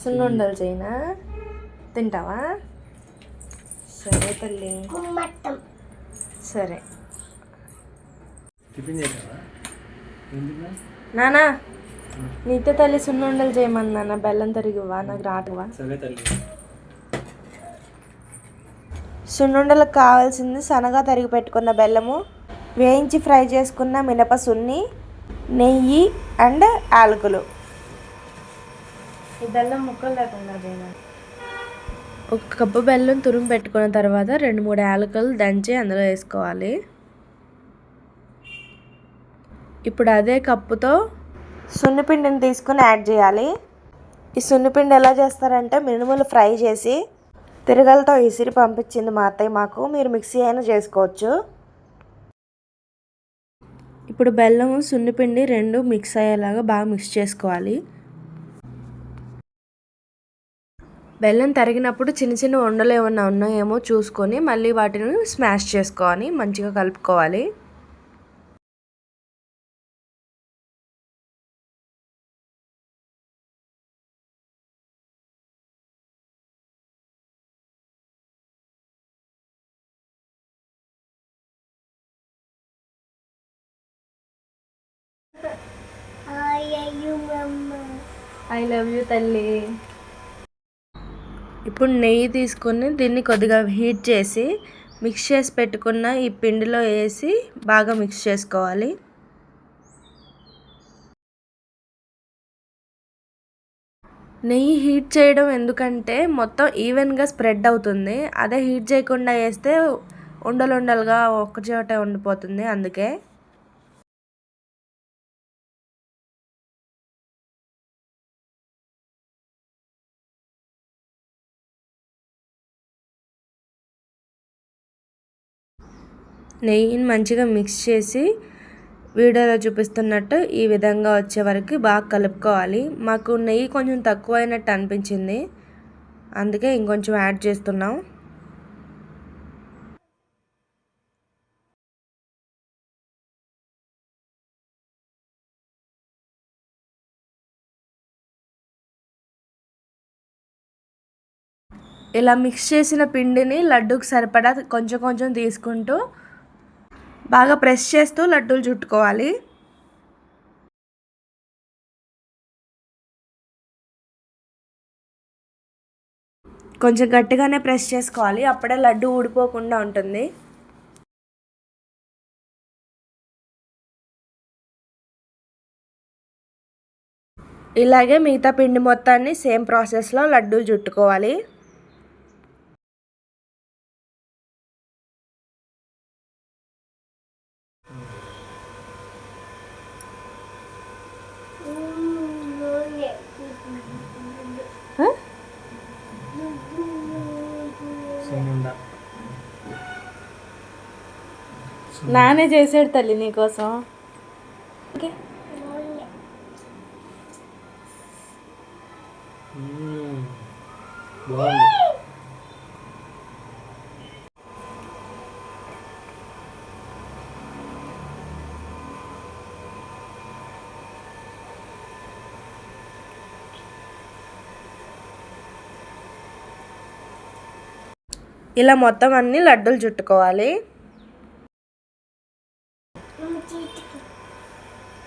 సున్నుండలు చేయనా? తింటావా? సరే తల్లి. కుమ్మట్టం సరే. నానా నీతో తల్లి సున్నుండలు చేయమని నాన్న బెల్లం తరిగివ్వా? నాకు రాటువా సరే తల్లి. సున్నుండలకు కావాల్సింది సన్నగా తరిగి పెట్టుకున్న బెల్లము వేయించి ఫ్రై చేసుకున్న మినప సున్ని నెయ్యి అండ్ యాలకులు. ఈ బెల్లం ముక్కలు లేకుండా చేయాలి ఒక కప్పు బెల్లం తురుము పెట్టుకున్న తర్వాత రెండు మూడు యాలకులు దంచి అందులో వేసుకోవాలి. ఇప్పుడు అదే కప్పుతో సున్నిపిండిని తీసుకుని యాడ్ చేయాలి. ఈ సున్నిపిండి ఎలా చేస్తారంటే మినుములు ఫ్రై చేసి తిరగలతో ఇసిరి పంపించింది మా అత్తయ్య మాకు. మీరు మిక్సీ అయినా చేసుకోవచ్చు. ఇప్పుడు బెల్లం సున్నిపిండి రెండు మిక్స్ అయ్యేలాగా బాగా మిక్స్ చేసుకోవాలి. బెల్లం తరిగినప్పుడు చిన్న చిన్న ఉండలు ఏమన్నా ఉన్నాయేమో చూసుకొని మళ్ళీ వాటిని స్మాష్ చేసుకోవాలి మంచిగా కలుపుకోవాలి. ఐ లవ్ యూ తల్లి. ఇప్పుడు నెయ్యి తీసుకొని దీన్ని కొద్దిగా హీట్ చేసి మిక్స్ చేసి పెట్టుకున్న ఈ పిండిలో వేసి బాగా మిక్స్ చేసుకోవాలి. నెయ్యి హీట్ చేయడం ఎందుకంటే మొత్తం ఈవెన్గా స్ప్రెడ్ అవుతుంది. అదే హీట్ చేయకుండా వేస్తే ఉండలుండలుగా ఒక చోట ఉండిపోతుంది. అందుకే నెయ్యిని మంచిగా మిక్స్ చేసి వీడియోలో చూపిస్తున్నట్టు ఈ విధంగా వచ్చే వరకు బాగా కలుపుకోవాలి. మాకు నెయ్యి కొంచెం తక్కువ అయినట్టు అనిపించింది. అందుకే ఇంకొంచెం యాడ్ చేస్తున్నాం. ఇలా మిక్స్ చేసిన పిండిని లడ్డూకి సరిపడా కొంచెం కొంచెం తీసుకుంటూ బాగా ప్రెస్ చేస్తూ లడ్డూలు చుట్టుకోవాలి. కొంచెం గట్టిగానే ప్రెస్ చేసుకోవాలి. అప్పుడే లడ్డు ఊడిపోకుండా ఉంటుంది. ఇలాగే మిగతా పిండి మొత్తాన్ని సేమ్ ప్రాసెస్లో లడ్డూలు చుట్టుకోవాలి నూనె సున్నుండ నానే చేసాడు తల్లి నీకోసం. ఇలా మొత్తం అన్ని లడ్డూలు చుట్టుకోవాలి.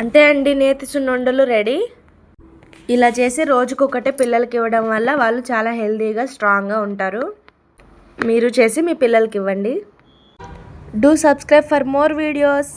అంతే అండి నేతి సున్నుండలు రెడీ. ఇలా చేసి రోజుకొకటే పిల్లలకి ఇవ్వడం వల్ల వాళ్ళు చాలా హెల్తీగా స్ట్రాంగ్గా ఉంటారు. మీరు చేసి మీ పిల్లలకి ఇవ్వండి. Do subscribe for more videos.